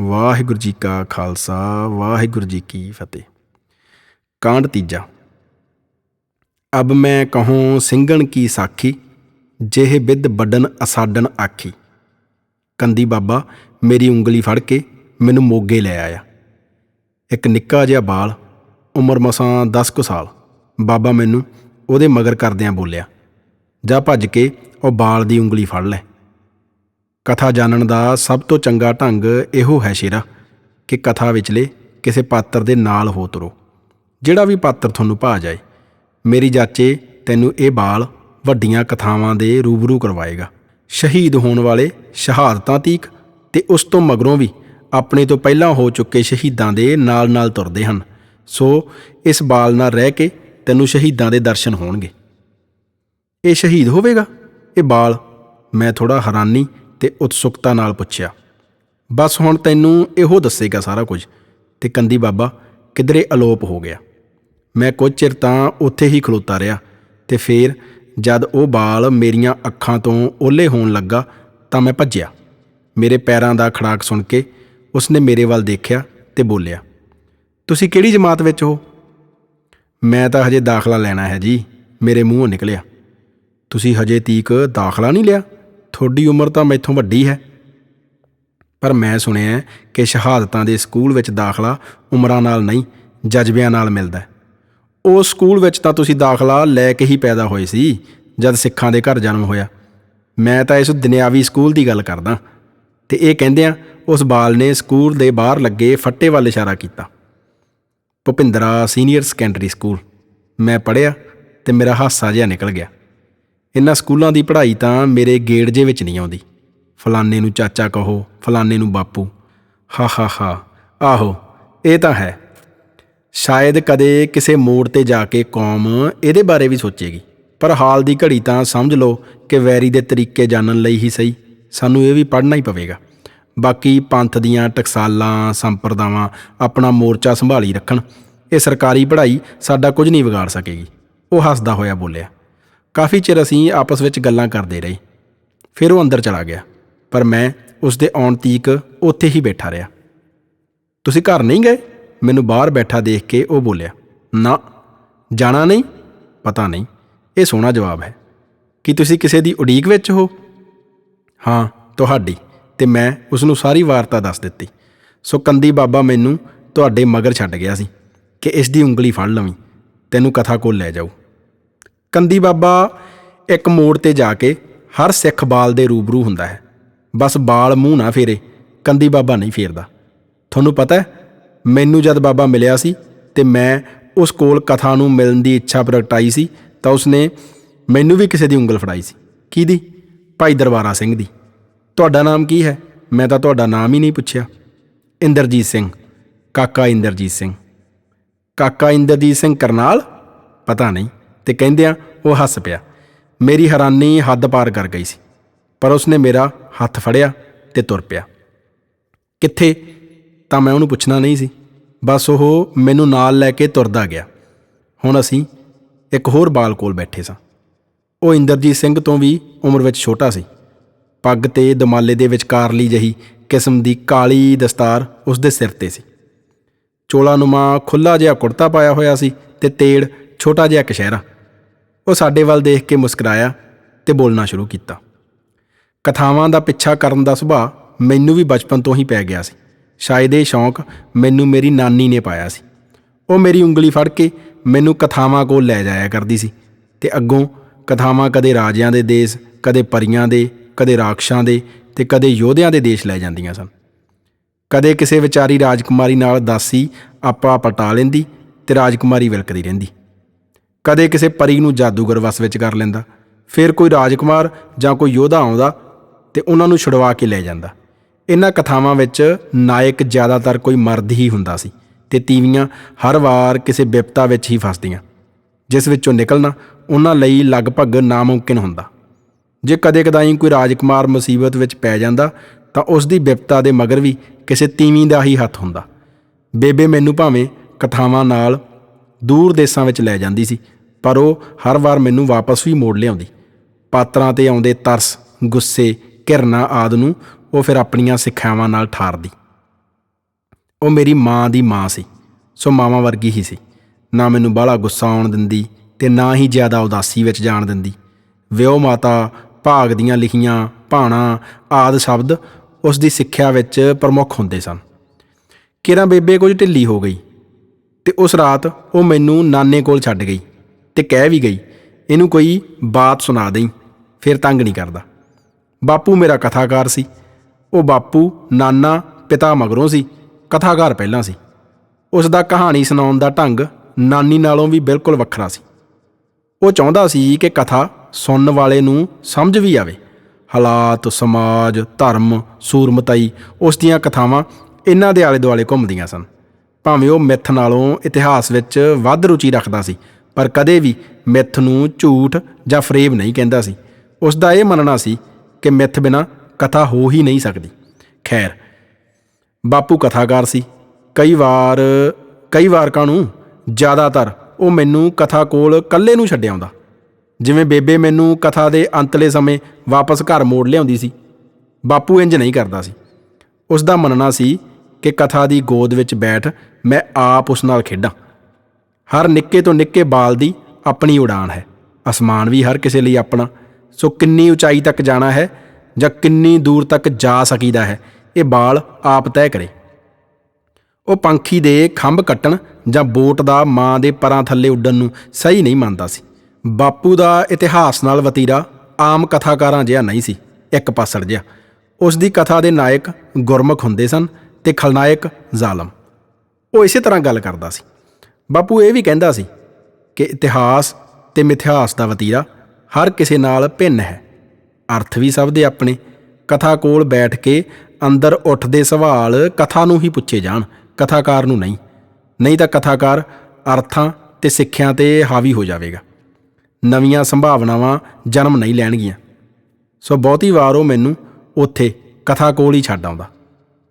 ਵਾਹਿਗੁਰੂ ਜੀ ਕਾ ਖਾਲਸਾ, ਵਾਹਿਗੁਰੂ ਜੀ ਕੀ ਫਤਿਹ। ਕਾਂਡ ਤੀਜਾ। ਅਬ ਮੈਂ ਕਹੂੰ, ਸਿੰਘਣ ਕੀ ਸਾਖੀ? ਜਿਹੇ ਬਿਦ ਵੱਡਨ ਅਸਾਡਨ ਆਖੀ। ਕੰਦੀ ਬਾਬਾ, ਮੇਰੀ ਉਂਗਲੀ ਫੜ ਕੇ ਮੈਨੂੰ ਮੋਗੇ ਲੈ ਆਇਆ। ਇੱਕ ਨਿੱਕਾ ਜਿਹਾ ਬਾਲ, ਉਮਰ ਮਸਾਂ 10 ਕੁ ਸਾਲ। ਬਾਬਾ ਮੈਨੂੰ ਉਹਦੇ ਮਗਰ ਕਰਦਿਆਂ ਬੋਲਿਆ, ਜਾ ਭੱਜ ਕੇ ਉਹ ਬਾਲ ਦੀ ਉਂਗਲੀ ਫੜ ਲੈ। ਕਥਾ ਜਾਣਨ ਦਾ ਸਭ ਤੋਂ ਚੰਗਾ ਢੰਗ ਇਹੋ ਹੈ ਸ਼ੇਰਾ, ਕਿ ਕਥਾ ਵਿਚਲੇ ਕਿਸੇ ਪਾਤਰ ਦੇ ਨਾਲ ਹੋ ਤੁਰੋ। ਜਿਹੜਾ ਵੀ ਪਾਤਰ ਤੁਹਾਨੂੰ ਭਾ ਜਾਏ, ਮੇਰੀ ਜਾਚੇ ਤੈਨੂੰ ਇਹ ਬਾਲ ਵੱਡੀਆਂ ਕਥਾਵਾਂ ਦੇ ਰੂਬਰੂ ਕਰਵਾਏਗਾ। ਸ਼ਹੀਦ ਹੋਣ ਵਾਲੇ ਸ਼ਹਾਦਤਾਂ ਤੀਕ ਤੇ ਉਸ ਤੋਂ ਮਗਰੋਂ ਵੀ ਆਪਣੇ ਤੋਂ ਪਹਿਲਾਂ ਹੋ ਚੁੱਕੇ ਸ਼ਹੀਦਾਂ ਦੇ ਨਾਲ-ਨਾਲ ਤੁਰਦੇ ਹਨ। ਸੋ ਇਸ ਬਾਲ ਨਾਲ ਰਹਿ ਕੇ ਤੈਨੂੰ ਸ਼ਹੀਦਾਂ ਦੇ ਦਰਸ਼ਨ ਹੋਣਗੇ। ਇਹ ਸ਼ਹੀਦ ਹੋਵੇਗਾ? ਇਹ ਬਾਲ ਮੈਂ ਥੋੜਾ ਹੈਰਾਨੀ ਤੇ ਉਤਸੁਕਤਾ ਨਾਲ ਪੁੱਛਿਆ, ਬਸ ਹੁਣ ਤੈਨੂੰ ਇਹੋ ਦੱਸੇਗਾ ਸਾਰਾ ਕੁਝ ਤੇ ਕੰਦੀ ਬਾਬਾ ਕਿਧਰੇ ਅਲੋਪ ਹੋ ਗਿਆ। ਮੈਂ ਕੁਝ ਚਿਰ ਤਾਂ ਉੱਥੇ ਹੀ ਖਲੋਤਾ ਰਿਹਾ ਤੇ ਫੇਰ ਜਦ ਉਹ ਬਾਲ ਮੇਰੀਆਂ ਅੱਖਾਂ ਤੋਂ ਓਲੇ ਹੋਣ ਲੱਗਾ ਤਾਂ ਮੈਂ ਭੱਜਿਆ। ਮੇਰੇ ਪੈਰਾਂ ਦਾ ਖੜਾਕ ਸੁਣ ਕੇ ਉਸਨੇ ਮੇਰੇ ਵੱਲ ਦੇਖਿਆ ਤੇ ਬੋਲਿਆ, ਤੁਸੀਂ ਕਿਹੜੀ ਜਮਾਤ ਵਿੱਚ ਹੋ? ਮੈਂ ਤਾਂ ਹਜੇ ਦਾਖਲਾ ਲੈਣਾ ਹੈ ਜੀ, ਮੇਰੇ ਮੂੰਹੋਂ ਨਿਕਲਿਆ। ਤੁਸੀਂ ਹਜੇ ਤੀਕ ਦਾਖਲਾ ਨਹੀਂ ਲਿਆ? ਤੁਹਾਡੀ ਉਮਰ ਤਾਂ ਮੈਥੋਂ ਵੱਡੀ ਹੈ। ਪਰ ਮੈਂ ਸੁਣਿਆ ਕਿ ਸ਼ਹਾਦਤਾਂ ਦੇ ਸਕੂਲ ਵਿੱਚ ਦਾਖਲਾ ਉਮਰਾਂ ਨਾਲ ਨਹੀਂ, ਜਜ਼ਬਿਆਂ ਨਾਲ ਮਿਲਦਾ ਹੈ। ਉਹ ਸਕੂਲ ਵਿੱਚ ਤਾਂ ਤੁਸੀਂ ਦਾਖਲਾ ਲੈ ਕੇ ਹੀ ਪੈਦਾ ਹੋਏ ਸੀ, ਜਦ ਸਿੱਖਾਂ ਦੇ ਘਰ ਜਨਮ ਹੋਇਆ। ਮੈਂ ਤਾਂ ਇਸ ਦੁਨਿਆਵੀ ਸਕੂਲ ਦੀ ਗੱਲ ਕਰਦਾ ਤੇ ਇਹ ਕਹਿੰਦਿਆਂ ਉਸ ਬਾਲ ਨੇ ਸਕੂਲ ਦੇ ਬਾਹਰ ਲੱਗੇ ਫੱਟੇ ਵੱਲ ਇਸ਼ਾਰਾ ਕੀਤਾ। Bhupindra senior secondary school. ਮੈਂ ਪੜਿਆ ਤੇ ਮੇਰਾ ਹਾਸਾ ਜਿਹਾ ਨਿਕਲ ਗਿਆ। ਇਹਨਾਂ ਸਕੂਲਾਂ ਦੀ ਪੜ੍ਹਾਈ ਤਾਂ ਮੇਰੇ ਗੇੜ ਜੇ ਵਿੱਚ ਨਹੀਂ ਆਉਂਦੀ। ਫਲਾਣੇ ਨੂੰ ਚਾਚਾ ਕਹੋ, ਫਲਾਣੇ ਨੂੰ ਬਾਪੂ। ਹਾ ਹਾ ਹਾ। ਆਹੋ, ਇਹ ਤਾਂ ਹੈ। ਸ਼ਾਇਦ ਕਦੇ ਕਿਸੇ ਮੋੜ ਤੇ ਜਾ ਕੇ ਕੌਮ ਇਹਦੇ ਬਾਰੇ ਵੀ ਸੋਚੇਗੀ। ਪਰ ਹਾਲ ਦੀ ਘੜੀ ਤਾਂ ਸਮਝ ਲਓ ਕਿ ਵੈਰੀ ਦੇ ਤਰੀਕੇ ਜਾਣਨ ਲਈ ਹੀ ਸਹੀ। ਸਾਨੂੰ ਇਹ ਵੀ ਪੜ੍ਹਨਾ ਹੀ ਪਵੇਗਾ। ਬਾਕੀ ਪੰਥ ਦੀਆਂ ਟਕਸਾਲਾਂ, ਸੰਪਰਦਾਵਾਂ ਆਪਣਾ ਮੋਰਚਾ ਸੰਭਾਲੀ ਰੱਖਣ। ਇਹ ਸਰਕਾਰੀ ਪੜ੍ਹਾਈ ਸਾਡਾ ਕੁਝ ਨਹੀਂ ਵਿਗਾੜ ਸਕੇਗੀ। ਉਹ ਹੱਸਦਾ ਹੋਇਆ ਬੋਲਿਆ। ਕਾਫੀ ਚਿਰ ਅਸੀਂ ਆਪਸ ਵਿੱਚ ਗੱਲਾਂ ਕਰਦੇ ਰਹੇ। ਫਿਰ ਉਹ ਅੰਦਰ ਚਲਾ ਗਿਆ, ਪਰ ਮੈਂ ਉਸ ਦੇ ਆਉਣ ਤੀਕ ਉੱਥੇ ਹੀ ਬੈਠਾ ਰਿਹਾ। ਤੁਸੀਂ ਘਰ ਨਹੀਂ ਗਏ? ਮੈਨੂੰ ਬਾਹਰ ਬੈਠਾ ਦੇਖ ਕੇ ਉਹ ਬੋਲਿਆ, ਨਾ, ਜਾਣਾ ਨਹੀਂ? ਪਤਾ ਨਹੀਂ। ਇਹ ਸੋਹਣਾ ਜਵਾਬ ਹੈ। ਕੀ ਤੁਸੀਂ ਕਿਸੇ ਦੀ ਉਡੀਕ ਵਿੱਚ ਹੋ? ਹਾਂ, ਤੁਹਾਡੀ। ਤੇ ਮੈਂ ਉਸ ਨੂੰ ਸਾਰੀ ਵਾਰਤਾ ਦੱਸ ਦਿੱਤੀ। ਸੋ ਕੰਦੀ ਬਾਬਾ ਮੈਨੂੰ ਤੁਹਾਡੇ ਮਗਰ ਛੱਡ ਗਿਆ ਸੀ ਕਿ ਇਸ ਦੀ ਉਂਗਲੀ ਫੜ ਲਵੀਂ। ਤੈਨੂੰ ਕਥਾ ਕੋਲ ਲੈ ਜਾਊ। ਕੰਦੀ ਬਾਬਾ ਇੱਕ ਮੋੜ ਤੇ ਜਾ ਕੇ ਹਰ ਸਿੱਖ ਬਾਲ ਦੇ ਰੂਬਰੂ ਹੁੰਦਾ ਹੈ। ਬਸ ਬਾਲ ਮੂੰਹ ਨਾ ਫੇਰੇ, ਕੰਦੀ ਬਾਬਾ ਨਹੀਂ ਫੇਰਦਾ। ਤੁਹਾਨੂੰ ਪਤਾ ਹੈ, ਮੈਨੂੰ ਜਦ ਬਾਬਾ ਮਿਲਿਆ ਸੀ ਤੇ ਮੈਂ ਉਸ ਕੋਲ ਕਥਾ ਨੂੰ ਮਿਲਣ ਦੀ ਇੱਛਾ ਪ੍ਰਗਟਾਈ ਸੀ ਤਾਂ ਉਸਨੇ ਮੈਨੂੰ ਵੀ ਕਿਸੇ ਦੀ ਉਂਗਲ ਫੜਾਈ ਸੀ। ਕਿਹਦੀ? ਭਾਈ ਦਰਬਾਰਾ ਸਿੰਘ ਦੀ। ਤੁਹਾਡਾ ਨਾਮ ਕੀ ਹੈ? ਮੈਂ ਤਾਂ ਤੁਹਾਡਾ ਨਾਮ ਹੀ ਨਹੀਂ ਪੁੱਛਿਆ। ਇੰਦਰਜੀਤ ਸਿੰਘ। ਕਾਕਾ ਇੰਦਰਜੀਤ ਸਿੰਘ। ਕਾਕਾ ਇੰਦਰਜੀਤ ਸਿੰਘ ਕਰਨਾਲ? ਪਤਾ ਨਹੀਂ। ਤੇ ਕਹਿੰਦਿਆਂ ਉਹ ਹੱਸ ਪਿਆ। ਮੇਰੀ ਹੈਰਾਨੀ ਹੱਦ ਪਾਰ ਕਰ ਗਈ ਸੀ, ਪਰ ਉਸਨੇ ਮੇਰਾ ਹੱਥ ਫੜਿਆ ਤੇ ਤੁਰ ਪਿਆ। ਕਿੱਥੇ? ਤਾਂ ਮੈਂ ਉਹਨੂੰ ਪੁੱਛਣਾ ਨਹੀਂ ਸੀ। ਬਸ ਉਹ ਮੈਨੂੰ ਨਾਲ ਲੈ ਕੇ ਤੁਰਦਾ ਗਿਆ। ਹੁਣ ਅਸੀਂ ਇੱਕ ਹੋਰ ਬਾਲ ਕੋਲ ਬੈਠੇ ਸਾਂ। ਉਹ ਇੰਦਰਜੀਤ ਸਿੰਘ ਤੋਂ ਵੀ ਉਮਰ ਵਿੱਚ ਛੋਟਾ ਸੀ। ਪੱਗ ਤੇ ਦਮਾਲੇ ਦੇ ਵਿਚਕਾਰਲੀ ਜਹੀ ਕਿਸਮ ਦੀ ਕਾਲੀ ਦਸਤਾਰ ਉਸ ਦੇ ਸਿਰ ਤੇ ਸੀ। ਚੋਲਾ ਨੁਮਾ ਖੁੱਲਾ ਜਿਹਾ ਕੁੜਤਾ ਪਾਇਆ ਹੋਇਆ ਸੀ ਤੇ ਤੇੜ ਛੋਟਾ ਜਿਹਾ ਕਸ਼ਹਿਰਾ। ਉਹ ਸਾਡੇ ਵੱਲ ਦੇਖ ਕੇ ਮੁਸਕਰਾਇਆ ਤੇ ਬੋਲਣਾ ਸ਼ੁਰੂ ਕੀਤਾ। ਕਥਾਵਾਂ ਦਾ ਪਿੱਛਾ ਕਰਨ ਦਾ ਸੁਭਾਅ ਮੈਨੂੰ ਵੀ ਬਚਪਨ ਤੋਂ ਹੀ ਪੈ ਗਿਆ ਸੀ। ਸ਼ਾਇਦ ਇਹ ਸ਼ੌਂਕ ਮੈਨੂੰ ਮੇਰੀ ਨਾਨੀ ਨੇ ਪਾਇਆ ਸੀ। ਉਹ ਮੇਰੀ ਉਂਗਲੀ ਫੜ ਕੇ ਮੈਨੂੰ ਕਥਾਵਾਂ ਕੋਲ ਲੈ ਜਾਇਆ ਕਰਦੀ ਸੀ ਤੇ ਅੱਗੋਂ ਕਥਾਵਾਂ ਕਦੇ ਰਾਜਿਆਂ ਦੇ ਦੇਸ਼, ਕਦੇ ਪਰੀਆਂ ਦੇ, ਕਦੇ ਰਾਖਸ਼ਾਂ ਦੇ ਤੇ ਕਦੇ ਯੋਧਿਆਂ ਦੇ ਦੇਸ਼ ਲੈ ਜਾਂਦੀਆਂ ਸਨ। ਕਦੇ ਕਿਸੇ ਵਿਚਾਰੀ ਰਾਜਕੁਮਾਰੀ ਨਾਲ ਦਾਸੀ ਆਪਾ ਪਟਾ ਲੈਂਦੀ ਤੇ ਰਾਜਕੁਮਾਰੀ ਵਿਲਕਦੀ ਰਹਿੰਦੀ। ਕਦੇ ਕਿਸੇ ਪਰੀ ਨੂੰ ਜਾਦੂਗਰ ਵਸ ਵਿੱਚ ਕਰ ਲੈਂਦਾ, ਫਿਰ ਕੋਈ ਰਾਜਕੁਮਾਰ ਜਾਂ ਕੋਈ ਯੋਧਾ ਆਉਂਦਾ ਤੇ ਉਹਨਾਂ ਨੂੰ ਛੁਡਵਾ ਕੇ ਲੈ ਜਾਂਦਾ। ਇਹਨਾਂ ਕਥਾਵਾਂ ਵਿੱਚ ਨਾਇਕ ਜ਼ਿਆਦਾਤਰ ਕੋਈ ਮਰਦ ਹੀ ਹੁੰਦਾ ਸੀ ਤੇ ਤੀਵੀਆਂ ਹਰ ਵਾਰ ਕਿਸੇ ਵਿਪਤਾ ਵਿੱਚ ਹੀ ਫਸਦੀਆਂ। ਜਿਸ ਵਿੱਚੋਂ ਨਿਕਲਣਾ ਉਹਨਾਂ ਲਈ ਲਗਭਗ ਨਾਮੁਮਕਿਨ ਹੁੰਦਾ। ਜੇ ਕਦੇ-ਕਦਾਈ ਕੋਈ ਰਾਜਕੁਮਾਰ ਮੁਸੀਬਤ ਵਿੱਚ ਪੈ ਜਾਂਦਾ, ਤਾਂ ਉਸ ਦੀ ਵਿਪਤਾ ਦੇ ਮਗਰ ਵੀ ਕਿਸੇ ਤੀਵੀਂ ਦਾ ਹੀ ਹੱਥ ਹੁੰਦਾ। ਬੇਬੇ ਮੈਨੂੰ ਭਾਵੇਂ ਕਥਾਵਾਂ ਨਾਲ ਦੂਰ ਦੇਸਾਂ ਵਿੱਚ ਲੈ ਜਾਂਦੀ ਸੀ, ਪਰ ਉਹ ਹਰ ਵਾਰ ਮੈਨੂੰ ਵਾਪਸ ਵੀ ਮੋੜ ਲਿਆਉਂਦੀ। ਪਾਤਰਾਂ ਤੇ ਆਉਂਦੇ ਤਰਸ, ਗੁੱਸੇ, ਘਿਰਨਾ ਆਦ ਨੂੰ ਉਹ ਫਿਰ ਆਪਣੀਆਂ ਸਿੱਖਿਆਵਾਂ ਨਾਲ ਠਾਰਦੀ। ਉਹ ਮੇਰੀ ਮਾਂ ਦੀ ਮਾਂ ਸੀ, ਸੋ ਮਾਵਾਂ ਵਰਗੀ ਹੀ ਸੀ। ਨਾ ਮੈਨੂੰ ਬਾਹਲਾ ਗੁੱਸਾ ਆਉਣ ਦਿੰਦੀ ਤੇ ਨਾ ਹੀ ਜ਼ਿਆਦਾ ਉਦਾਸੀ ਵਿੱਚ ਜਾਣ ਦਿੰਦੀ। ਵਿਉ ਮਾਤਾ, ਭਾਗ ਦੀਆਂ ਲਿਖੀਆਂ ਭਾਣਾ ਆਦ ਸ਼ਬਦ ਉਸ ਦੀ ਸਿੱਖਿਆ ਵਿੱਚ ਪ੍ਰਮੁੱਖ ਹੁੰਦੇ ਸਨ। ਕਿਰਾਂ ਬੇਬੇ ਕੁਝ ਢਿੱਲੀ ਹੋ ਗਈ। ਤੇ ਉਸ ਰਾਤ ਉਹ ਮੈਨੂੰ ਨਾਨੇ ਕੋਲ ਛੱਡ ਗਈ ਤੇ ਕਹਿ ਵੀ ਗਈ, ਇਹਨੂੰ ਕੋਈ ਬਾਤ ਸੁਣਾ ਦੇਈ, ਫਿਰ ਤੰਗ ਨਹੀਂ ਕਰਦਾ। ਬਾਪੂ ਮੇਰਾ ਕਥਾਕਾਰ ਸੀ। ਉਹ ਬਾਪੂ ਨਾਨਾ, ਪਿਤਾ ਮਗਰੋਂ ਸੀ, ਕਥਾਕਾਰ ਪਹਿਲਾਂ ਸੀ। ਉਸ ਦਾ ਕਹਾਣੀ ਸੁਣਾਉਣ ਦਾ ਢੰਗ ਨਾਨੀ ਨਾਲੋਂ ਵੀ ਬਿਲਕੁਲ ਵੱਖਰਾ ਸੀ। ਉਹ ਚਾਹੁੰਦਾ ਸੀ ਕਿ ਕਥਾ ਸੁਣਨ ਵਾਲੇ ਨੂੰ ਸਮਝ ਵੀ ਆਵੇ। ਹਾਲਾਤ, ਸਮਾਜ, ਧਰਮ, ਸੂਰਮਤਾਈ, ਉਸ ਦੀਆਂ ਕਥਾਵਾਂ ਇਹਨਾਂ ਦੇ ਆਲੇ ਦੁਆਲੇ ਘੁੰਮਦੀਆਂ ਸਨ। ਭਾਵੇਂ ਉਹ ਮਿੱਥ ਨਾਲੋਂ ਇਤਿਹਾਸ ਵਿੱਚ ਵੱਧ ਰੁਚੀ ਰੱਖਦਾ ਸੀ, ਪਰ ਕਦੇ ਵੀ ਮਿੱਥ ਨੂੰ ਝੂਠ ਜਾਂ ਫਰੇਬ ਨਹੀਂ ਕਹਿੰਦਾ ਸੀ। ਉਸ ਦਾ ਇਹ ਮੰਨਣਾ ਸੀ ਕਿ ਮਿੱਥ ਬਿਨਾ ਕਥਾ ਹੋ ਹੀ ਨਹੀਂ ਸਕਦੀ। ਖੈਰ, ਬਾਪੂ ਕਥਾਕਾਰ ਸੀ। ਕਈ ਵਾਰ ਕਈ ਵਾਰ ਕਾਨੂੰ ਜ਼ਿਆਦਾਤਰ ਉਹ ਮੈਨੂੰ ਕਥਾ ਕੋਲ ਇਕੱਲੇ ਨੂੰ ਛੱਡ ਆਉਂਦਾ। ਜਿਵੇਂ ਬੇਬੇ ਮੈਨੂੰ ਕਥਾ ਦੇ ਅੰਤਲੇ ਸਮੇਂ ਵਾਪਸ ਘਰ ਮੋੜ ਲਿਆਉਂਦੀ ਸੀ। ਬਾਪੂ ਇੰਜ ਨਹੀਂ ਕਰਦਾ ਸੀ। ਉਸ ਦਾ ਮੰਨਣਾ ਸੀ ਕਿ ਕਥਾ ਦੀ ਗੋਦ ਵਿੱਚ ਬੈਠ ਮੈਂ ਆਪ ਉਸ ਨਾਲ ਖੇਡਾਂ। ਹਰ ਨਿੱਕੇ ਤੋਂ ਨਿੱਕੇ ਬਾਲ ਦੀ ਆਪਣੀ ਉਡਾਨ ਹੈ। ਅਸਮਾਨ ਵੀ ਹਰ ਕਿਸੇ ਲਈ ਆਪਣਾ। ਸੋ ਕਿੰਨੀ ਉਚਾਈ ਤੱਕ ਜਾਣਾ ਹੈ ਜਾਂ ਕਿੰਨੀ ਦੂਰ ਤੱਕ ਜਾ ਸਕੀਦਾ ਹੈ, ਇਹ ਬਾਲ ਆਪ ਤੈਅ ਕਰੇ। ਉਹ ਪੰਖੀ ਦੇ ਖੰਭ ਕੱਟਣ ਜਾਂ ਬੋਟ ਦਾ ਮਾਂ ਦੇ ਪਰਾਂ ਥੱਲੇ ਉੱਡਣ ਨੂੰ ਸਹੀ ਨਹੀਂ ਮੰਨਦਾ ਸੀ। ਬਾਪੂ ਦਾ ਇਤਿਹਾਸ ਨਾਲ ਵਤੀਰਾ ਆਮ ਕਥਾਕਾਰਾਂ ਜਿਹਾ ਨਹੀਂ ਸੀ। ਇੱਕ ਪਾਸੜ ਜਿਹਾ। ਉਸ ਦੀ ਕਥਾ ਦੇ ਨਾਇਕ ਗੁਰਮੁਖ ਹੁੰਦੇ ਸਨ। ਤੇ ਖਲਨਾਇਕ ਜ਼ਾਲਮ। ਉਹ ਇਸੇ ਤਰ੍ਹਾਂ ਗੱਲ ਕਰਦਾ ਸੀ। ਬਾਪੂ ਇਹ ਵੀ ਕਹਿੰਦਾ ਸੀ ਕਿ ਇਤਿਹਾਸ ਤੇ ਮਿਥਿਹਾਸ ਦਾ ਵਤੀਰਾ ਹਰ ਕਿਸੇ ਨਾਲ ਭਿੰਨ ਹੈ। ਅਰਥ ਵੀ ਸਭ ਦੇ ਆਪਣੇ। ਕਥਾ ਕੋਲ ਬੈਠ ਕੇ ਅੰਦਰ ਉੱਠਦੇ ਸਵਾਲ ਕਥਾ ਨੂੰ ਹੀ ਪੁੱਛੇ ਜਾਣ, ਕਥਾਕਾਰ ਨੂੰ ਨਹੀਂ। ਨਹੀਂ ਤਾਂ ਕਥਾਕਾਰ ਅਰਥਾਂ ਤੇ ਸਿੱਖਿਆਂ ਤੇ ਹਾਵੀ ਹੋ ਜਾਵੇਗਾ। ਨਵੀਆਂ ਸੰਭਾਵਨਾਵਾਂ ਜਨਮ ਨਹੀਂ ਲੈਣਗੀਆਂ। ਸੋ ਬਹੁਤੀ ਵਾਰ ਉਹ ਮੈਨੂੰ ਉੱਥੇ ਕਥਾ ਕੋਲ ਹੀ ਛੱਡ ਆਉਂਦਾ।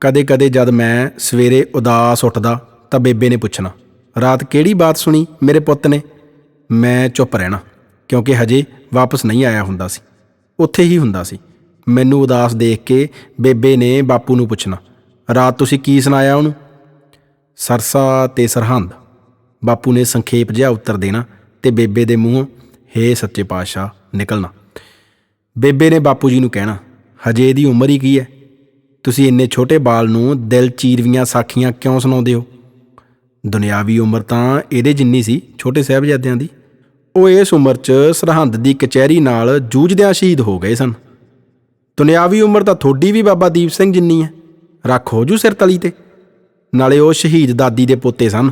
ਕਦੇ-ਕਦੇ ਜਦ ਮੈਂ ਸਵੇਰੇ ਉਦਾਸ ਉੱਠਦਾ ਤਾਂ ਬੇਬੇ ਨੇ ਪੁੱਛਣਾ, ਰਾਤ ਕਿਹੜੀ ਬਾਤ ਸੁਣੀ ਮੇਰੇ ਪੁੱਤ ਨੇ? ਮੈਂ ਚੁੱਪ ਰਹਿਣਾ, ਕਿਉਂਕਿ ਹਜੇ ਵਾਪਸ ਨਹੀਂ ਆਇਆ ਹੁੰਦਾ ਸੀ। ਉੱਥੇ ਹੀ ਹੁੰਦਾ ਸੀ। ਮੈਨੂੰ ਉਦਾਸ ਦੇਖ ਕੇ ਬੇਬੇ ਨੇ ਬਾਪੂ ਨੂੰ ਪੁੱਛਣਾ, ਰਾਤ ਤੁਸੀਂ ਕੀ ਸੁਣਾਇਆ ਉਹਨੂੰ? ਸਰਸਾ ਤੇ ਸਰਹੰਦ। ਬਾਪੂ ਨੇ ਸੰਖੇਪ ਜਿਹਾ ਉੱਤਰ ਦੇਣਾ ਤੇ ਬੇਬੇ ਦੇ ਮੂੰਹੋਂ, ਹੇ ਸੱਚੇ ਪਾਤਸ਼ਾਹ, ਨਿਕਲਣਾ। ਬੇਬੇ ਨੇ ਬਾਪੂ ਜੀ ਨੂੰ ਕਹਿਣਾ, ਹਜੇ ਇਹਦੀ ਉਮਰ ਹੀ ਕੀ ਹੈ? ਤੁਸੀਂ ਇੰਨੇ ਛੋਟੇ ਬਾਲ ਨੂੰ ਦਿਲ ਚੀਰਵੀਆਂ ਸਾਖੀਆਂ ਕਿਉਂ ਸੁਣਾਉਂਦੇ ਹੋ? ਦੁਨਿਆਵੀ ਉਮਰ ਤਾਂ ਇਹਦੇ ਜਿੰਨੀ ਸੀ, ਛੋਟੇ ਸਾਹਿਬਜ਼ਾਦਿਆਂ ਦੀ। ਉਹ ਇਸ ਉਮਰ 'ਚ ਸਰਹੰਦ ਦੀ ਕਚਹਿਰੀ ਨਾਲ ਜੂਝਦਿਆਂ ਸ਼ਹੀਦ ਹੋ ਗਏ ਸਨ। ਦੁਨਿਆਵੀ ਉਮਰ ਤਾਂ ਥੋੜੀ ਵੀ ਬਾਬਾ ਦੀਪ ਸਿੰਘ ਜਿੰਨੀ ਹੈ। ਰੱਖ ਹੋ ਜੂ ਸਿਰ ਤਲੀ ਤੇ। ਨਾਲੇ ਉਹ ਸ਼ਹੀਦ ਦਾਦੀ ਦੇ ਪੋਤੇ ਸਨ,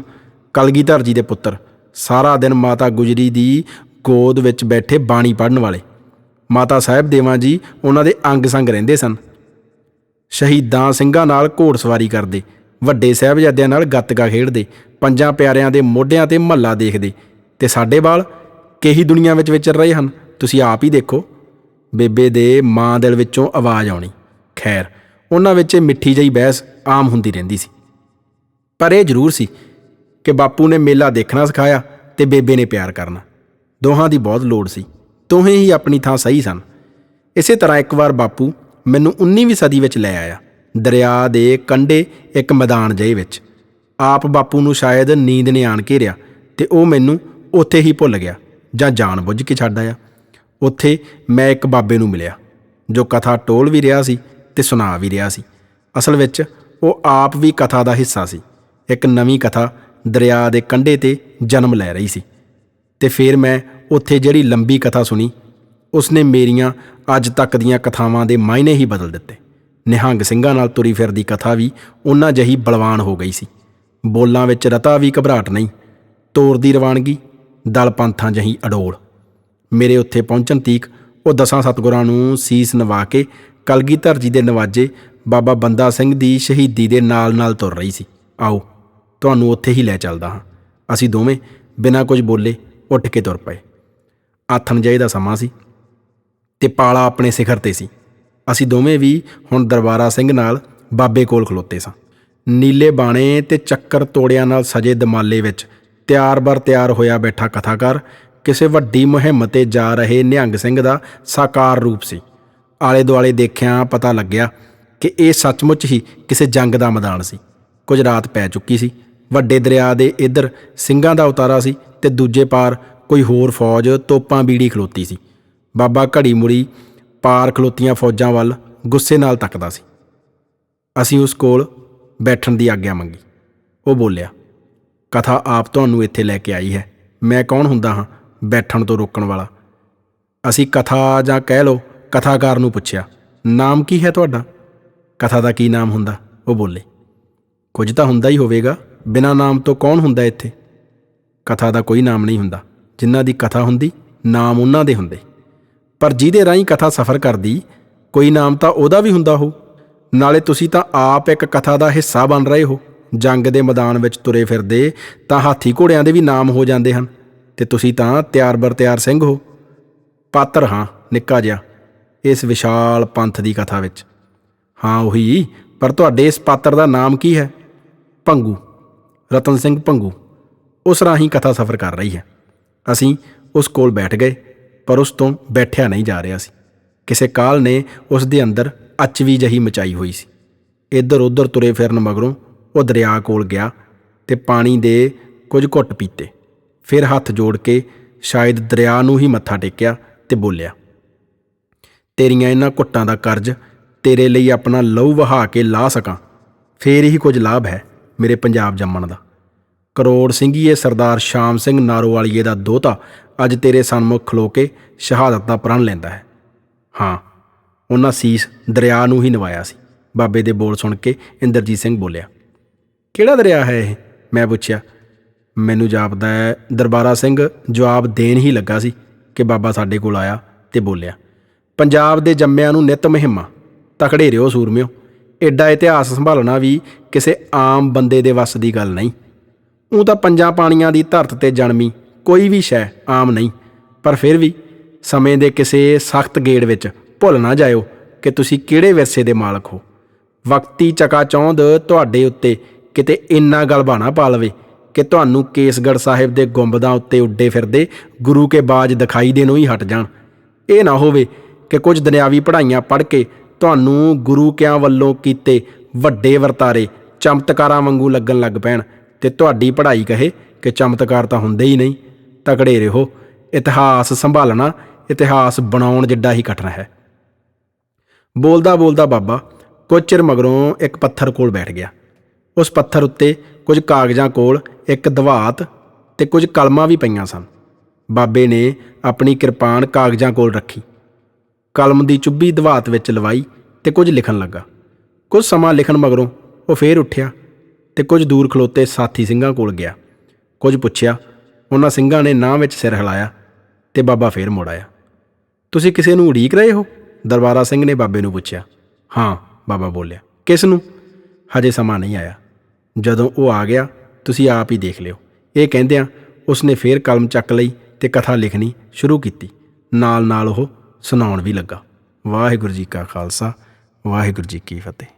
ਕਲਗੀਧਰ ਜੀ ਦੇ ਪੁੱਤਰ। ਸਾਰਾ ਦਿਨ ਮਾਤਾ ਗੁਜਰੀ ਦੀ ਗੋਦ ਵਿੱਚ ਬੈਠੇ ਬਾਣੀ ਪੜਨ ਵਾਲੇ। ਮਾਤਾ ਸਾਹਿਬ ਦੇਵਾਂ ਜੀ, ਉਹਨਾਂ ਦੇ ਅੰਗ ਸੰਗ ਰਹਿੰਦੇ ਸਨ। ਸ਼ਹੀਦਾਂ ਸਿੰਘਾਂ ਨਾਲ ਘੋੜਸਵਾਰੀ ਕਰਦੇ, ਵੱਡੇ ਸਾਹਿਬਜ਼ਾਦਿਆਂ ਨਾਲ ਗੱਤਕਾ ਖੇਡਦੇ, ਪੰਜਾਂ ਪਿਆਰਿਆਂ ਦੇ ਮੋਢਿਆਂ ਤੇ ਮਹੱਲਾ ਦੇਖਦੇ। ਤੇ ਸਾਡੇ ਬਾਲ ਕਿਹੀ ਦੁਨੀਆ ਵਿੱਚ ਵਿਚਰ ਰਹੇ ਹਨ, ਤੁਸੀਂ ਆਪ ਹੀ ਦੇਖੋ। ਬੇਬੇ ਦੇ ਮਾਂ ਦਿਲ ਵਿੱਚੋਂ ਆਵਾਜ਼ ਆਉਣੀ। ਖੈਰ, ਉਹਨਾਂ ਵਿੱਚ ਇਹ ਮਿੱਠੀ ਜਿਹੀ ਬਹਿਸ ਆਮ ਹੁੰਦੀ ਰਹਿੰਦੀ ਸੀ। ਪਰ ਇਹ ਜ਼ਰੂਰ ਸੀ ਕਿ ਬਾਪੂ ਨੇ ਮੇਲਾ ਦੇਖਣਾ ਸਿਖਾਇਆ ਤੇ ਬੇਬੇ ਨੇ ਪਿਆਰ ਕਰਨਾ। ਦੋਹਾਂ ਦੀ ਬਹੁਤ ਲੋੜ ਸੀ। ਦੋਹੇ ਹੀ ਆਪਣੀ ਥਾਂ ਸਹੀ ਸਨ। ਇਸੇ ਤਰ੍ਹਾਂ ਇੱਕ ਵਾਰ ਬਾਪੂ ਮੈਨੂੰ 19ਵੀਂ ਸਦੀ ਵਿੱਚ ਲੈ ਆਇਆ। ਦਰਿਆ ਦੇ ਕੰਢੇ ਇੱਕ ਮੈਦਾਨ ਜਿਹੇ ਵਿੱਚ। ਆਪ ਬਾਪੂ ਨੂੰ ਸ਼ਾਇਦ ਨੀਂਦ ਨੇ ਆਣ ਘੇਰਿਆ ਤੇ ਉਹ ਮੈਨੂੰ ਉੱਥੇ ਹੀ ਭੁੱਲ ਗਿਆ ਜਾਂ ਜਾਣ ਬੁੱਝ ਕੇ ਛੱਡ ਆਇਆ। ਉੱਥੇ ਮੈਂ ਇੱਕ ਬਾਬੇ ਨੂੰ ਮਿਲਿਆ, ਜੋ ਕਥਾ ਟੋਲ ਵੀ ਰਿਹਾ ਸੀ ਤੇ ਸੁਣਾ ਵੀ ਰਿਹਾ ਸੀ। ਅਸਲ ਵਿੱਚ ਉਹ ਆਪ ਵੀ ਕਥਾ ਦਾ ਹਿੱਸਾ ਸੀ। ਇੱਕ ਨਵੀਂ ਕਥਾ ਦਰਿਆ ਦੇ ਕੰਢੇ ਤੇ ਜਨਮ ਲੈ ਰਹੀ ਸੀ। ਤੇ ਫਿਰ ਮੈਂ ਉੱਥੇ ਜਿਹੜੀ ਲੰਬੀ ਕਥਾ ਸੁਣੀ ਉਸਨੇ ਮੇਰੀਆਂ ਅੱਜ ਤੱਕ ਦੀਆਂ ਕਥਾਵਾਂ ਦੇ ਮਾਇਨੇ ਹੀ ਬਦਲ ਦਿੱਤੇ। ਨਿਹੰਗ ਸਿੰਘਾਂ ਨਾਲ ਤੁਰੀ ਫਿਰਦੀ ਕਥਾ ਵੀ ਉਹਨਾਂ ਜਹੀ ਬਲਵਾਨ ਹੋ ਗਈ ਸੀ। ਬੋਲਾਂ ਵਿੱਚ ਰਤਾ ਵੀ ਘਬਰਾਟ ਨਹੀਂ ਤੋਰ ਦੀ ਰਵਾਨਗੀ, ਦਲ ਪੰਥਾਂ ਜਹੀ ਅਡੋਲ। ਮੇਰੇ ਉੱਥੇ ਪਹੁੰਚਣ ਤੀਕ ਉਹ ਦਸਾਂ ਸਤਗੁਰਾਂ ਨੂੰ ਸੀਸ ਨਵਾ ਕੇ ਕਲਗੀਧਰ ਜੀ ਦੇ ਨਵਾਜੇ ਬਾਬਾ ਬੰਦਾ ਸਿੰਘ ਦੀ ਸ਼ਹੀਦੀ ਦੇ ਨਾਲ-ਨਾਲ ਤੁਰ ਰਹੀ ਸੀ। ਆਓ, ਤੁਹਾਨੂੰ ਉੱਥੇ ਹੀ ਲੈ ਚੱਲਦਾ ਹਾਂ। ਅਸੀਂ ਦੋਵੇਂ ਬਿਨਾਂ ਕੁਝ ਬੋਲੇ ਉੱਠ ਕੇ ਤੁਰ ਪਏ। ਆਥਣ ਜਾਏ ਦਾ ਸਮਾਂ ਸੀ। ਤੇ ਪਾਲਾ ਆਪਣੇ ਸਿਖਰ ਤੇ ਸੀ। ਅਸੀਂ ਦੋਵੇਂ ਵੀ ਹੁਣ ਦਰਬਾਰਾ ਸਿੰਘ ਨਾਲ ਬਾਬੇ ਕੋਲ ਖਲੋਤੇ ਸਾਂ। ਨੀਲੇ ਬਾਣੇ ਤੇ ਚੱਕਰ ਤੋੜਿਆਂ ਨਾਲ ਸਜੇ ਦਮਾਲੇ ਵਿੱਚ ਤਿਆਰ-ਬਰ ਤਿਆਰ ਹੋਇਆ ਬੈਠਾ ਕਥਾਕਾਰ, ਕਿਸੇ ਵੱਡੀ ਮੁਹਿੰਮ ਤੇ ਜਾ ਰਹੇ ਨਿਹੰਗ ਸਿੰਘ ਦਾ ਸਾਕਾਰ ਰੂਪ ਸੀ। ਆਲੇ ਦੁਆਲੇ ਦੇਖਿਆ ਪਤਾ ਲੱਗਿਆ ਕਿ ਇਹ ਸੱਚਮੁੱਚ ਹੀ ਕਿਸੇ ਜੰਗ ਦਾ ਮੈਦਾਨ ਸੀ। ਕੁਝ ਰਾਤ ਪੈ ਚੁੱਕੀ ਸੀ। ਵੱਡੇ ਦਰਿਆ ਦੇ ਇੱਧਰ ਸਿੰਘਾਂ ਦਾ ਉਤਾਰਾ ਸੀ ਤੇ ਦੂਜੇ ਪਾਰ ਕੋਈ ਹੋਰ ਫੌਜ ਤੋਪਾਂ ਬੀੜੀ ਖਲੋਤੀ ਸੀ। ਬਾਬਾ ਘੜੀ ਮੁੜੀ ਪਾਰ ਖਲੋਤੀਆਂ ਫੌਜਾਂ ਵੱਲ ਗੁੱਸੇ ਨਾਲ ਤੱਕਦਾ ਸੀ। ਅਸੀਂ ਉਸ ਕੋਲ ਬੈਠਣ ਦੀ ਆਗਿਆ ਮੰਗੀ। ਉਹ ਬੋਲਿਆ, ਕਥਾ ਆਪ ਤੁਹਾਨੂੰ ਇੱਥੇ ਲੈ ਕੇ ਆਈ ਹੈ। ਮੈਂ ਕੌਣ ਹੁੰਦਾ ਹਾਂ ਬੈਠਣ ਤੋਂ ਰੋਕਣ ਵਾਲਾ? ਅਸੀਂ ਕਥਾ ਜਾਂ ਕਹਿ ਲਓ, ਕਥਾਕਾਰ ਨੂੰ ਪੁੱਛਿਆ, ਨਾਮ ਕੀ ਹੈ ਤੁਹਾਡਾ? ਕਥਾ ਦਾ ਕੀ ਨਾਮ ਹੁੰਦਾ? ਉਹ ਬੋਲੇ, ਕੁਝ ਤਾਂ ਹੁੰਦਾ ਹੀ ਹੋਵੇਗਾ, ਬਿਨਾਂ ਨਾਮ ਤੋਂ ਕੌਣ ਹੁੰਦਾ ਇੱਥੇ? ਕਥਾ ਦਾ ਕੋਈ ਨਾਮ ਨਹੀਂ ਹੁੰਦਾ। ਜਿਨ੍ਹਾਂ ਦੀ ਕਥਾ ਹੁੰਦੀ, ਨਾਮ ਉਹਨਾਂ ਦੇ ਹੁੰਦੇ। ਪਰ ਜਿਹਦੇ ਰਾਹੀਂ ਕਥਾ ਸਫ਼ਰ ਕਰਦੀ, ਕੋਈ ਨਾਮ ਤਾਂ ਉਹਦਾ ਵੀ ਹੁੰਦਾ ਹੋ। ਨਾਲੇ ਤੁਸੀਂ ਤਾਂ ਆਪ ਇੱਕ ਕਥਾ ਦਾ ਹਿੱਸਾ ਬਣ ਰਹੇ ਹੋ। ਜੰਗ ਦੇ ਮੈਦਾਨ ਵਿੱਚ ਤੁਰੇ ਫਿਰਦੇ ਤਾਂ ਹਾਥੀ ਘੋੜਿਆਂ ਦੇ ਵੀ ਨਾਮ ਹੋ ਜਾਂਦੇ ਹਨ। ਤੇ ਤੁਸੀਂ ਤਾਂ ਤਿਆਰ ਬਰ ਤਿਆਰ ਸਿੰਘ ਹੋ। ਪਾਤਰ ਹਾਂ, ਨਿੱਕਾ ਜਿਹਾ, ਇਸ ਵਿਸ਼ਾਲ ਪੰਥ ਦੀ ਕਥਾ ਵਿੱਚ। ਹਾਂ, ਉਹੀ, ਪਰ ਤੁਹਾਡੇ ਇਸ ਪਾਤਰ ਦਾ ਨਾਮ ਕੀ ਹੈ? ਭੰਗੂ ਰਤਨ ਸਿੰਘ ਭੰਗੂ ਉਸ ਰਾਹੀਂ ਕਥਾ ਸਫ਼ਰ ਕਰ ਰਹੀ ਹੈ। ਅਸੀਂ ਉਸ ਕੋਲ ਬੈਠ ਗਏ। ਪਰ ਉਸ ਤੋਂ ਬੈਠਿਆ ਨਹੀਂ ਜਾ ਰਿਹਾ ਸੀ। ਕਿਸੇ ਕਾਲ ਨੇ ਉਸ ਦੇ ਅੰਦਰ ਅਚਵੀ ਜਹੀ ਮਚਾਈ ਹੋਈ ਸੀ। ਇੱਧਰ ਉੱਧਰ ਤੁਰੇ ਫਿਰਨ ਮਗਰੋਂ ਉਹ ਦਰਿਆ ਕੋਲ ਗਿਆ ਤੇ ਪਾਣੀ ਦੇ ਕੁਝ ਘੁੱਟ ਪੀਤੇ। ਫਿਰ ਹੱਥ ਜੋੜ ਕੇ ਸ਼ਾਇਦ ਦਰਿਆ ਨੂੰ ਹੀ ਮੱਥਾ ਟੇਕਿਆ ਤੇ ਬੋਲਿਆ, ਤੇਰੀਆਂ ਇਹਨਾਂ ਘੁੱਟਾਂ ਦਾ ਕਰਜ਼ ਤੇਰੇ ਲਈ ਆਪਣਾ ਲਹੂ ਵਹਾ ਕੇ ਲਾ ਸਕਾਂ। ਫੇਰ ਹੀ ਕੁਝ ਲਾਭ ਹੈ ਮੇਰੇ ਪੰਜਾਬ ਜੰਮਣ ਦਾ। ਕਰੋੜ ਸਿੰਘੀਏ ਸਰਦਾਰ ਸ਼ਾਮ ਸਿੰਘ ਨਾਰੋਵਾਲੀਏ ਦਾ ਦੋਤਾ ਅੱਜ ਤੇਰੇ ਸਨਮੁਖ ਖਲੋ ਕੇ ਸ਼ਹਾਦਤ ਦਾ ਪ੍ਰਣ ਲੈਂਦਾ ਹੈ। ਹਾਂ, ਉਹਨਾਂ ਸੀਸ ਦਰਿਆ ਨੂੰ ਹੀ ਨਵਾਇਆ ਸੀ। ਬਾਬੇ ਦੇ ਬੋਲ ਸੁਣ ਕੇ ਇੰਦਰਜੀਤ ਸਿੰਘ ਬੋਲਿਆ, ਕਿਹੜਾ ਦਰਿਆ ਹੈ ਇਹ? ਮੈਂ ਪੁੱਛਿਆ, ਮੈਨੂੰ ਜਾਪਦਾ ਹੈ ਦਰਬਾਰਾ ਸਿੰਘ ਜਵਾਬ ਦੇਣ ਹੀ ਲੱਗਾ ਸੀ ਕਿ ਬਾਬਾ ਸਾਡੇ ਕੋਲ ਆਇਆ ਤੇ ਬੋਲਿਆ, ਪੰਜਾਬ ਦੇ ਜੰਮਿਆਂ ਨੂੰ ਨਿਤ ਮਹਿਮਾ ਤਕੜੇ ਰਿਓ ਸੂਰਮਿਓ ਐਡਾ ਇਤਿਹਾਸ ਸੰਭਾਲਣਾ ਵੀ ਕਿਸੇ ਆਮ ਬੰਦੇ ਦੇ ਵੱਸ ਦੀ ਗੱਲ ਨਹੀਂ। ਉਹ ਤਾਂ ਪੰਜਾਂ ਪਾਣੀਆਂ ਦੀ ਧਰਤ ਤੇ ਜਨਮੀ ਕੋਈ ਵੀ ਸ਼ੈ ਆਮ ਨਹੀਂ, ਪਰ ਫਿਰ ਵੀ ਸਮੇਂ ਦੇ ਕਿਸੇ ਸਖਤ ਗੇੜ ਵਿੱਚ ਭੁੱਲ ਨਾ ਜਾਇਓ ਕਿ ਤੁਸੀਂ ਕਿਹੜੇ ਵਿਰਸੇ ਦੇ ਮਾਲਕ ਹੋ। ਵਕਤੀ ਚਕਾ ਚੌਂਦ ਤੁਹਾਡੇ ਉੱਤੇ ਕਿਤੇ ਇੰਨਾ ਗਲਬਾ ਨਾ ਪਾ ਲਵੇ ਕਿ ਤੁਹਾਨੂੰ ਕੇਸਗੜ੍ਹ ਸਾਹਿਬ ਦੇ ਗੁੰਬਦਾਂ ਉੱਤੇ ਉੱਡੇ ਫਿਰਦੇ ਗੁਰੂ ਕੇ ਬਾਜ ਦਿਖਾਈ ਦੇਣੋਂ ਹੀ ਹਟ ਜਾਣ। ਇਹ ਨਾ ਹੋਵੇ ਕਿ ਕੁਝ ਦੁਨਿਆਵੀ ਪੜ੍ਹਾਈਆਂ ਪੜ੍ਹ ਕੇ ਤੁਹਾਨੂੰ ਗੁਰੂ ਕਿਆਂ ਵੱਲੋਂ ਕੀਤੇ ਵੱਡੇ ਵਰਤਾਰੇ ਚਮਤਕਾਰਾਂ ਵਾਂਗੂ ਲੱਗਣ ਲੱਗ ਪੈਣ ਤੇ ਤੁਹਾਡੀ ਪੜ੍ਹਾਈ ਕਹੇ ਕਿ ਚਮਤਕਾਰ ਤਾਂ ਹੁੰਦੇ ਹੀ ਨਹੀਂ। ਤਕੜੇ ਰਹੋ। ਇਤਿਹਾਸ ਸੰਭਾਲਣਾ, ਇਤਿਹਾਸ ਬਣਾਉਣ ਜਿੱਡਾ ਹੀ ਕਠਨ ਹੈ। ਬੋਲਦਾ ਬੋਲਦਾ ਬਾਬਾ ਕੁਝ ਚਿਰ ਮਗਰੋਂ ਇੱਕ ਪੱਥਰ ਕੋਲ ਬੈਠ ਗਿਆ। ਉਸ ਪੱਥਰ ਉੱਤੇ ਕੁਝ ਕਾਗਜ਼ਾਂ ਕੋਲ ਇੱਕ ਦਵਾਤ ਤੇ ਕੁਝ ਕਲਮਾਂ ਵੀ ਪਈਆਂ ਸਨ। ਬਾਬੇ ਨੇ ਆਪਣੀ ਕਿਰਪਾਨ ਕਾਗਜ਼ਾਂ ਕੋਲ ਰੱਖੀ। ਕਲਮ ਦੀ ਚੁੱਭੀ ਦਵਾਤ ਵਿੱਚ ਲਵਾਈ ਤੇ ਕੁਝ ਲਿਖਣ ਲੱਗਾ। ਕੁਝ ਸਮਾਂ ਲਿਖਣ ਮਗਰੋਂ ਉਹ ਫੇਰ ਉੱਠਿਆ ਤੇ ਕੁਝ ਦੂਰ ਖਲੋਤੇ ਸਾਥੀ ਸਿੰਘਾਂ ਕੋਲ ਗਿਆ। ਕੁਝ ਪੁੱਛਿਆ ਉਹਨਾਂ ਸਿੰਘਾਂ ਨੇ ਨਾਂ ਵਿੱਚ ਸਿਰ ਹਿਲਾਇਆ ਤੇ ਬਾਬਾ ਫੇਰ ਮੁੜ ਆਇਆ। ਤੁਸੀਂ ਕਿਸੇ ਨੂੰ ਉਡੀਕ ਰਹੇ ਹੋ? ਦਰਬਾਰਾ ਸਿੰਘ ਨੇ ਬਾਬੇ ਨੂੰ ਪੁੱਛਿਆ। ਹਾਂ, ਬਾਬਾ ਬੋਲਿਆ। ਕਿਸ ਨੂੰ? ਹਜੇ ਸਮਾਂ ਨਹੀਂ ਆਇਆ। ਜਦੋਂ ਉਹ ਆ ਗਿਆ, ਤੁਸੀਂ ਆਪ ਹੀ ਦੇਖ ਲਿਓ। ਇਹ ਕਹਿੰਦਿਆਂ ਉਸਨੇ ਫੇਰ ਕਲਮ ਚੱਕ ਲਈ ਤੇ ਕਥਾ ਲਿਖਣੀ ਸ਼ੁਰੂ ਕੀਤੀ। ਨਾਲ ਨਾਲ ਉਹ ਸੁਣਾਉਣ ਵੀ ਲੱਗਾ। ਵਾਹਿਗੁਰੂ ਜੀ ਕਾ ਖਾਲਸਾ, ਵਾਹਿਗੁਰੂ ਜੀ ਕੀ ਫਤਿਹ।